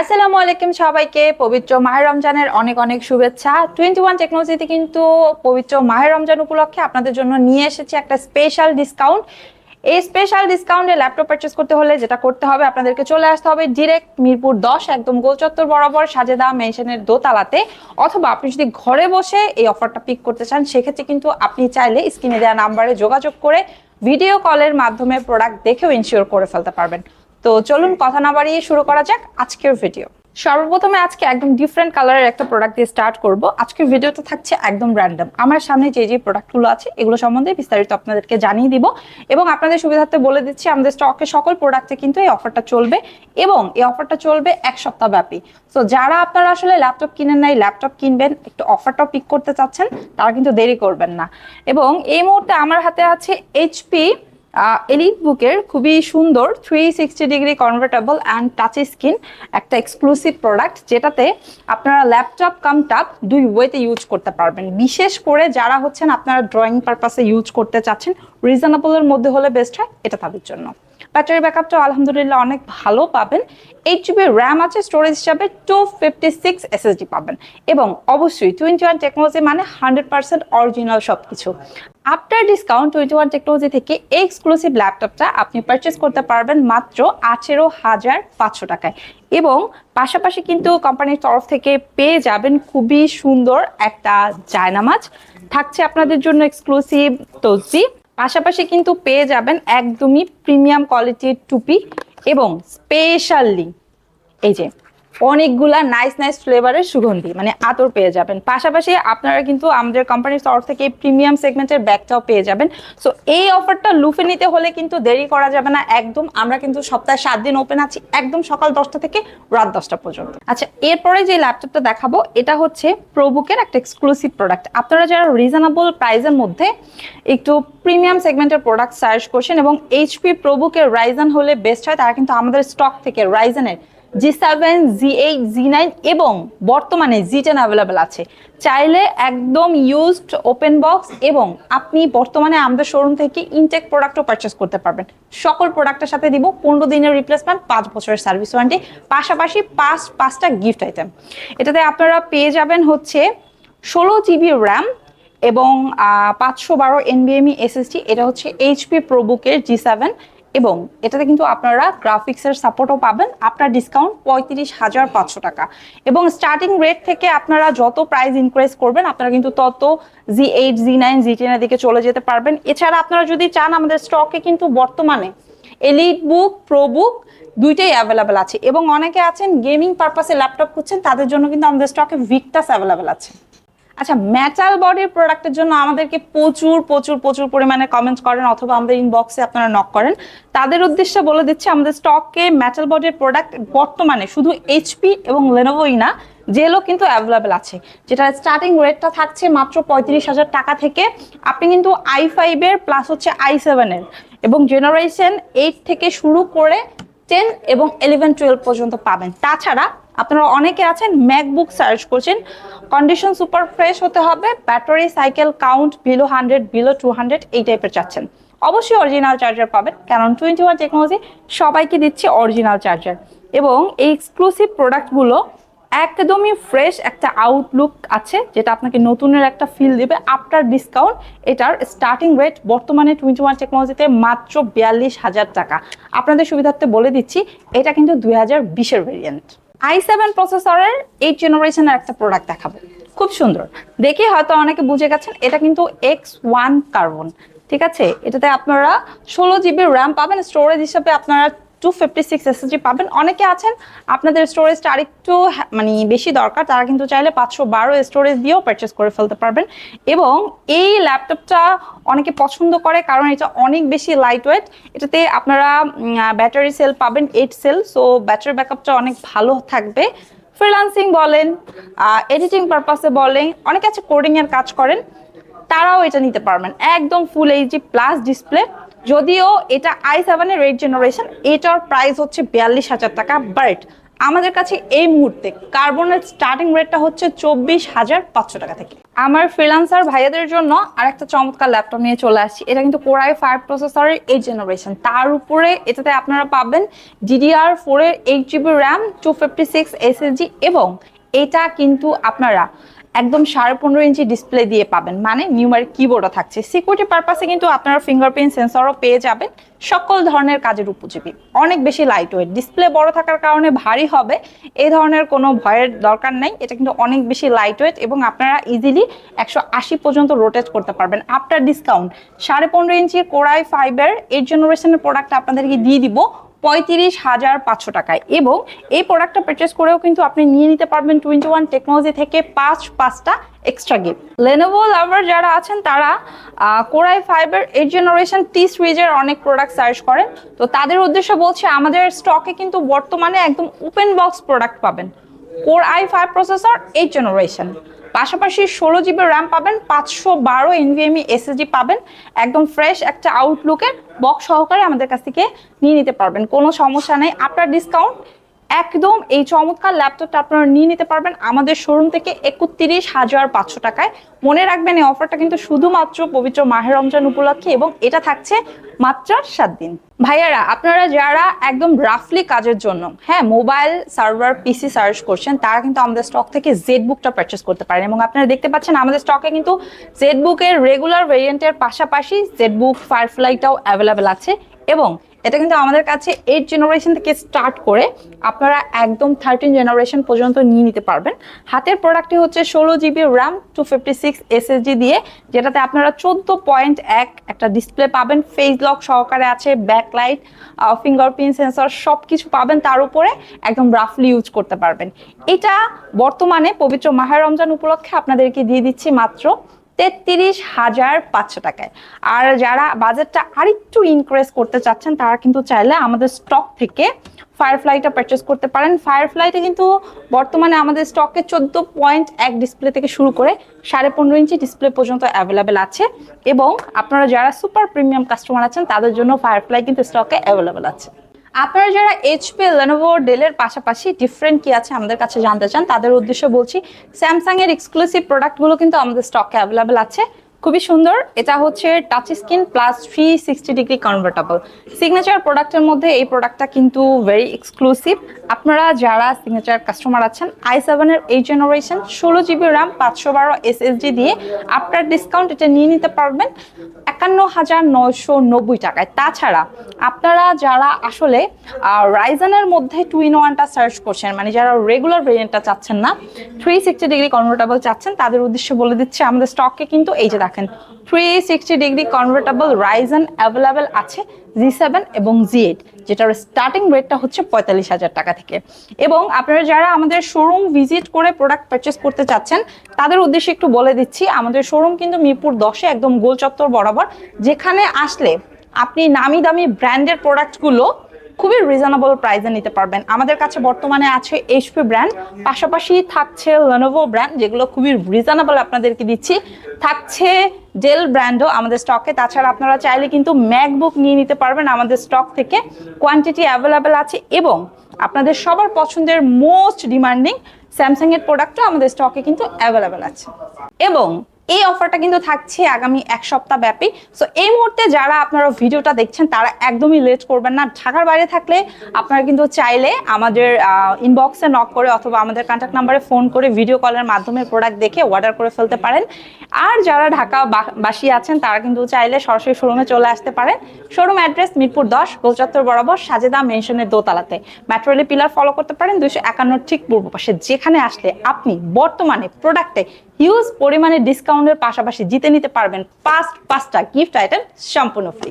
আসসালামু আলাইকুম সবাইকে। পবিত্র মাহের রমজানের অনেক অনেক শুভেচ্ছা। টোয়েন্টি ওয়ান টেকনোলজিতে কিন্তু পবিত্র মাহের রমজান উপলক্ষে আপনাদের জন্য নিয়ে এসেছি একটা স্পেশাল ডিসকাউন্ট এই স্পেশাল ডিসকাউন্টে ল্যাপটপ পারচেস করতে হলে যেটা করতে হবে, আপনাদেরকে চলে আসতে হবে ডিরেক্ট মিরপুর দশ, একদম গোলচত্বর বরাবর সাজেদা মেনশনের দোতলাতে। অথবা আপনি যদি ঘরে বসে এই অফারটা পিক করতে চান, সেক্ষেত্রে কিন্তু আপনি চাইলে স্ক্রিনে দেওয়া নাম্বারে যোগাযোগ করে ভিডিও কলের মাধ্যমে প্রোডাক্ট দেখেও ইনশিওর করে ফেলতে পারবেন। তো চলুন কথা না বাড়িয়ে শুরু করা যাক আজকের ভিডিও সর্বপ্রথমে আজকে একদম ডিফারেন্ট কালারের একটা প্রোডাক্ট দিয়ে স্টার্ট করব। আজকের ভিডিওটা থাকছে একদম র্যান্ডম আমার সামনে যে যে প্রোডাক্টগুলো আছে এগুলো সম্বন্ধে বিস্তারিত আপনাদেরকে জানিয়ে দিব এবং আপনাদের সুবিধার্থে বলে দিচ্ছি আমাদের স্টকে সকল প্রোডাক্টে কিন্তু এই অফারটা চলবে এবং এই অফারটা চলবে এক সপ্তাহ ব্যাপী। তো যারা আপনারা আসলে ল্যাপটপ কিনেন নাই ল্যাপটপ কিনবেন একটু অফারটাও পিক করতে চাচ্ছেন তারা কিন্তু দেরি করবেন না। এবং এই মুহূর্তে আমার হাতে আছে এইচপি এলিট বুকের খুবই সুন্দর three sixty degree convertible and touch screen একটা এক্সক্লুসিভ প্রোডাক্ট যেটাতে আপনারা ল্যাপটপ কাম টাপ দুই ওয়েতে ইউজ করতে পারবেন। বিশেষ করে যারা হচ্ছেন আপনারা ড্রয়িং পারপাসে ইউজ করতে চাচ্ছেন রিজনেবলের মধ্যে হলে বেস্ট হয়, এটা তাদের জন্য। ব্যাটারি ব্যাকআপটা আলহামদুলিল্লাহ অনেক ভালো পাবেন। এইট জিবি র্যাম আছে স্টোরেজ হিসাবে টু ফিফটি সিক্স এসএসডি পাবেন। এবং অবশ্যই টোয়েন্টি ওয়ান টেকনোলজি মানে হান্ড্রেড পার্সেন্ট অরিজিনাল সব কিছু after discount twenty one technology থেকে এক্সক্লুসিভ ল্যাপটপটা আপনি পারচেস করতে পারবেন মাত্র আঠেরো হাজার পাঁচশো টাকায়। এবং পাশাপাশি কিন্তু কোম্পানির তরফ থেকে পেয়ে যাবেন খুবই সুন্দর একটা জায়নামাজ থাকছে আপনাদের জন্য এক্সক্লুসিভ তসবি পাশাপাশি কিন্তু পেয়ে যাবেন একদমই প্রিমিয়াম কোয়ালিটির টুপি এবং স্পেশালি এই যে অনেকগুলা নাইস নাইস ফ্লেভারের সুগন্ধি মানে আতর পেয়ে যাবেন। পাশাপাশি আপনারা কিন্তু আমাদের কোম্পানির তরফ থেকে প্রিমিয়াম সেগমেন্টের ব্যাগটাও পেয়ে যাবেন। সো এই অফারটা লুফে নিতে হলে কিন্তু দেরি করা যাবে না। একদম আমরা কিন্তু সপ্তাহে সাত দিন ওপেন আছি, একদম সকাল দশটা থেকে রাত দশটা পর্যন্ত। আচ্ছা এরপরে যে ল্যাপটপটা দেখাবো, এটা হচ্ছে প্রবুকের একটা এক্সক্লুসিভ প্রোডাক্ট আপনারা যারা রিজনেবল প্রাইসের মধ্যে একটু প্রিমিয়াম সেগমেন্টের প্রোডাক্ট সার্চ করছেন এবং এইচপি প্রবুকের রাইজন হলে বেস্ট হয়, তারা কিন্তু আমাদের স্টক থেকে রাইজনের G seven G eight G nine এবং বর্তমানে জি টেন অ্যাভেলেবেল আছে। চাইলে একদম ইউজড ওপেন বক্স এবং আপনি বর্তমানে আমাদের শোরুম থেকে ইনটেক প্রোডাক্টও পারচেস করতে পারবেন। সকল প্রোডাক্টের সাথে দিব, পনেরো দিনের রিপ্লেসমেন্ট পাঁচ বছরের সার্ভিস ওয়ারেন্টি পাশাপাশি পাঁচ, পাঁচটা গিফট আইটেম এটাতে আপনারা পেয়ে যাবেন হচ্ছে ষোলো জিবি র্যাম এবং পাঁচশো বারো এনবিএমই এসএসডি এটা হচ্ছে এইচপি প্রোবুকের জি সেভেন এবং এটাতে কিন্তু আপনারা গ্রাফিক্সের সাপোর্টও পাবেন। আপনার ডিসকাউন্ট পঁয়ত্রিশ হাজার পাঁচশো টাকা। এবং স্টার্টিং রেট থেকে আপনারা যত প্রাইস ইনক্রিজ করবেন, আপনারা কিন্তু তত জি এইট জি নাইন জি টেনের দিকে চলে যেতে পারবেন। এছাড়া আপনারা যদি চান, আমাদের স্টকে কিন্তু বর্তমানে এলিট বুক প্রো বুক দুইটাই অ্যাভেলেবেল আছে। এবং অনেকে আছেন গেমিং পারপাসে ল্যাপটপ করছেন তাদের জন্য কিন্তু আমাদের স্টকে ভিক্টাস অ্যাভেলেবেল আছে। আচ্ছা মেটাল বডির প্রোডাক্টের জন্য আমাদেরকে প্রচুর প্রচুর প্রচুর পরিমাণে কমেন্ট করেন অথবা আমাদের ইনবক্সে আপনারা নক করেন। তাদের উদ্দেশ্যে বলে দিচ্ছি, আমাদের স্টকে মেটাল বডির প্রোডাক্ট বর্তমানে শুধু এইচপি এবং লেনোভোই না জেলও কিন্তু অ্যাভেলেবেল আছে। যেটা স্টার্টিং রেটটা থাকছে মাত্র পঁয়ত্রিশ হাজার টাকা থেকে, আপনি কিন্তু আই ফাইভের প্লাস হচ্ছে আই সেভেনের এবং জেনারেশন এইট থেকে শুরু করে টেন এবং ইলেভেন টুয়েলভ পর্যন্ত পাবেন। তাছাড়া আপনারা অনেকে আছেন ম্যাকবুক সার্চ করছেন কন্ডিশন সুপার ফ্রেশ হতে হবে battery cycle count below hundred below two hundred এই টাইপের চাচ্ছেন। অবশ্যই অরিজিনাল চার্জার পাবেন, কারণ টোয়েন্টি ওয়ান টেকনোলজি সবাইকে দিচ্ছে অরিজিনাল চার্জার এবং এই এক্সক্লুসিভ প্রোডাক্টগুলো একদমই ফ্রেশ একটা আউটলুক আছে, যেটা আপনাকে নতুনের একটা ফিল দেবে আফটার ডিসকাউন্ট এটার স্টার্টিং রেট বর্তমানে টোয়েন্টি ওয়ান টেকনোলজিতে মাত্র বিয়াল্লিশ হাজার টাকা। আপনাদের সুবিধার্থে বলে দিচ্ছি, এটা কিন্তু দুই হাজার বিশের ভেরিয়েন্ট আই সেভেন প্রসেসরের এইট জেনারেশনের একটা প্রোডাক্ট দেখাবো। খুব সুন্দর। দেখে হয়তো অনেকে বুঝে গেছেন, এটা কিন্তু এক্স ওয়ান কার্বন ঠিক আছে? এটাতে আপনারা ষোলো জিবি র্যাম পাবেন স্টোরেজ হিসাবে আপনারা টু ফিফটি সিক্স এসএসজি পাবেন। অনেকে আছেন, আপনাদের স্টোরেজটা আরেকটু মানে বেশি দরকার, তারা কিন্তু চাইলে পাঁচশো বারো স্টোরেজ দিয়েও পারচেস করে ফেলতে পারবেন। এবং এই ল্যাপটপটা অনেকে পছন্দ করে, কারণ এটা অনেক বেশি লাইট ওয়েট এটাতে আপনারা ব্যাটারি সেল পাবেন এইট সেল সো ব্যাটারি ব্যাকআপটা অনেক ভালো থাকবে। ফ্রিলান্সিং বলেন এডিটিং পারপাসে বলেন, অনেকে আছে কোডিং এর কাজ করেন, তারাও এটা নিতে পারবেন। একদম ফুল এইচডি প্লাস ডিসপ্লে যদিও এটা আই সেভেনের এইট জেনারেশন এটার প্রাইস হচ্ছে বিয়াল্লিশ হাজার টাকা বাট আমাদের কাছে এই মুহূর্তে কার্বনের স্টার্টিং রেটটা হচ্ছে চব্বিশ হাজার পাঁচশো টাকা থেকে। আমার ফ্রিলান্সার ভাইয়াদের জন্য আরেকটা চমৎকার ল্যাপটপ নিয়ে চলে আসছি। এটা কিন্তু কোরাই ফাইভ প্রসেসরের এইট জেনারেশন তার উপরে এটাতে আপনারা পাবেন ডিডিআর ফোরের eight GB RAM two fifty six SSD এবং এটা কিন্তু আপনারা একদম সাড়ে পনেরো ইঞ্চি ডিসপ্লে দিয়ে পাবেন। মানে নিউমারিক কিবোর্ডও থাকছে। সিকিউরিটি পারপাসে কিন্তু আপনারা ফিঙ্গারপ্রিন্ট সেন্সরও পেয়ে যাবেন। সকল ধরনের কাজের উপযোগী। অনেক বেশি লাইট ওয়েট ডিসপ্লে বড় থাকার কারণে ভারী হবে। এই ধরনের কোনো ভয়ের দরকার নেই। এটা কিন্তু অনেক বেশি লাইট ওয়েট এবং আপনারা ইজিলি একশো আশি পর্যন্ত রোটেট করতে পারবেন। আফটার ডিসকাউন্ট সাড়ে পনেরো ইঞ্চির কোরাই ফাইবার এইট জেনারেশনের প্রোডাক্ট আপনাদেরকে দিয়ে দিব। পঁয়ত্রিশ হাজার পাঁচশো টাকায়। এবং এই প্রোডাক্টটা পারচেস করেও কিন্তু আপনি নিয়ে নিতে পারবেন টোয়েন্টি ওয়ান টেকনোলজি থেকে পাঁচ, পাঁচটা এক্সট্রা গিফট লেনোভো লাভার যারা আছেন, তারা core i five eight generation T সিরিজের অনেক প্রোডাক্ট সার্চ করেন। তো তাদের উদ্দেশ্যে বলছে, আমাদের স্টকে কিন্তু বর্তমানে একদম ওপেন বক্স প্রোডাক্ট পাবেন। Core i five processor eight generation পাশাপাশি ষোলো জিবি র্যাম পাবেন, পাঁচশো বারো এনভিএমই এসএসডি পাবেন, একদম ফ্রেশ একটা আউটলুকের বক্স সহকারে আমাদের কাছ থেকে নিয়ে নিতে পারবেন। কোনো সমস্যা নেই, আপনার ডিসকাউন্ট একদম এই চমৎকার ল্যাপটপটা আপনারা নিয়ে নিতে পারবেন। আমাদের শোরুম থেকে একত্রিশ হাজার পাঁচশো টাকায়। মনে রাখবেন, এই অফারটা কিন্তু শুধুমাত্র পবিত্র মাহের রমজান উপলক্ষে এবং এটা থাকছে মাত্র সাত দিন। ভাইয়ারা, আপনারা যারা একদম রাফলি কাজের জন্য হ্যাঁ মোবাইল সার্ভার পিসি সার্চ করছেন, তারা কিন্তু আমাদের স্টক থেকে জেড বুকটা পারচেস করতে পারেন। এবং আপনারা দেখতে পাচ্ছেন, আমাদের স্টকে কিন্তু জেড বুকের রেগুলার ভেরিয়েন্টের পাশাপাশি জেড বুক ফায়ারফ্লাইটাও অ্যাভেলেবেল আছে। এবং এটা কিন্তু আমাদের কাছে এইট জেনারেশন থেকে স্টার্ট করে আপনারা একদম থার্টিন জেনারেশন পর্যন্ত নিয়ে নিতে পারবেন। হাতের প্রোডাক্টটি হচ্ছে ষোলো GB RAM two fifty six SSD দিয়ে, যেটাতে আপনারা চোদ্দ পয়েন্ট এক একটা ডিসপ্লে পাবেন। ফেস লক সহকারে আছে ব্যাকলাইট ফিঙ্গারপ্রিন্ট সেন্সর সব কিছু পাবেন। তার উপরে একদম রাফলি ইউজ করতে পারবেন। এটা বর্তমানে পবিত্র মাহের রমজান উপলক্ষে আপনাদেরকে দিয়ে দিচ্ছি মাত্র তেত্রিশ হাজার পাঁচশো টাকায়। আর যারা বাজেটটা আরেকটু ইনক্রিজ করতে চাচ্ছেন, তারা কিন্তু চাইলে আমাদের স্টক থেকে ফায়ারফ্লাইটা পারচেস করতে পারেন। ফায়ারফ্লাইতে কিন্তু বর্তমানে আমাদের স্টকে চোদ্দ পয়েন্ট এক ডিসপ্লে থেকে শুরু করে সাড়ে পনেরো ইঞ্চি ডিসপ্লে পর্যন্ত অ্যাভেলেবেল আছে। এবং আপনারা যারা সুপার প্রিমিয়াম কাস্টমার আছেন, তাদের জন্য ফায়ারফ্লাই কিন্তু স্টকে অ্যাভেলেবেল আছে। আপনারা যারা এইচপি লেনোভো ডেলের পাশাপাশি ডিফারেন্ট কি আছে আমাদের কাছে জানতে চান, তাদের উদ্দেশ্যে বলছি স্যামসাং এর এক্সক্লুসিভ প্রোডাক্টগুলো কিন্তু আমাদের স্টকে অ্যাভেলেবেল আছে। খুবই সুন্দর। এটা হচ্ছে touch screen plus three sixty degree convertible signature প্রোডাক্টের মধ্যে এই প্রোডাক্টটা কিন্তু ভেরি এক্সক্লুসিভ আপনারা যারা সিগনেচার কাস্টমার আছেন আই সেভেনের এই জেনারেশন ষোলো জিবি র্যাম পাঁচশো বারো এসএসডি দিয়ে আপনার ডিসকাউন্ট এটা নিয়ে নিতে পারবেন একান্ন হাজার নয়শো নব্বই টাকায়। তাছাড়া আপনারা যারা আসলে রাইজানের মধ্যে টু ইন ওয়ানটা সার্চ করছেন মানে যারা রেগুলার ভেরিয়েন্টটা চাচ্ছেন না থ্রি সিক্সটি ডিগ্রি কনভার্টেবল চাচ্ছেন, তাদের উদ্দেশ্যে বলে দিচ্ছে, আমাদের স্টকে কিন্তু এই যে দেখেন। Three sixty degree convertible Ryzen available আছে জি সেভেন এবং জি এইট যেটার স্টার্টিং রেটটা হচ্ছে পঁয়তাল্লিশ হাজার টাকা থেকে। এবং আপনারা যারা আমাদের শোরুম ভিজিট করে প্রোডাক্ট পারচেস করতে চাচ্ছেন, তাদের উদ্দেশ্যে একটু বলে দিচ্ছি, আমাদের শোরুম কিন্তু মিরপুর দশে একদম গোল চত্বর বরাবর। যেখানে আসলে আপনি নামি দামি ব্র্যান্ডের প্রোডাক্টগুলো খুবই রিজনেবল প্রাইসে নিতে পারবেন। আমাদের কাছে বর্তমানে আছে এইচপি ব্র্যান্ড পাশাপাশি থাকছে লেনোভো ব্র্যান্ড যেগুলো খুবই রিজনেবল আপনাদেরকে দিচ্ছি। থাকছে ডেল ব্র্যান্ডও আমাদের স্টকে তাছাড়া আপনারা চাইলে কিন্তু ম্যাকবুক নিয়ে নিতে পারবেন আমাদের স্টক থেকে। কোয়ান্টিটি অ্যাভেলেবেল আছে এবং আপনাদের সবার পছন্দের মোস্ট ডিমান্ডিং স্যামসাং এর প্রোডাক্টও আমাদের স্টকে কিন্তু অ্যাভেলেবেল আছে। এবং এই অফারটা কিন্তু থাকছে আগামী এক সপ্তাহ ব্যাপী। সো এই মুহূর্তে যারা আপনারা ভিডিওটা দেখছেন, তারা একদমই লেট করবেন না। ঢাকার বাইরে থাকলে আপনারা কিন্তু চাইলে আমাদের ইনবক্সে নক করে অথবা আমাদের কন্ট্যাক্ট নাম্বারে ফোন করে ভিডিও কলের মাধ্যমে প্রোডাক্ট দেখে অর্ডার করে ফেলতে পারেন। আর যারা ঢাকা বাসী আছেন, তারা কিন্তু চাইলে সরাসরি শোরুমে চলে আসতে পারেন। শোরুম অ্যাড্রেস মিরপুর দশ, গোলচত্বর বরাবর সাজেদা মেনশনের দোতলাতে। ম্যাট্রোলি পিলার ফলো করতে পারেন দুইশো একান্ন ঠিক পূর্ব পাশে। যেখানে আসলে আপনি বর্তমানে প্রোডাক্টে হিউজ পরিমাণে ডিসকাউন্টের পাশাপাশি জিতে নিতে পারবেন পাঁচ পাঁচটা গিফট আইটেম সম্পূর্ণ ফ্রি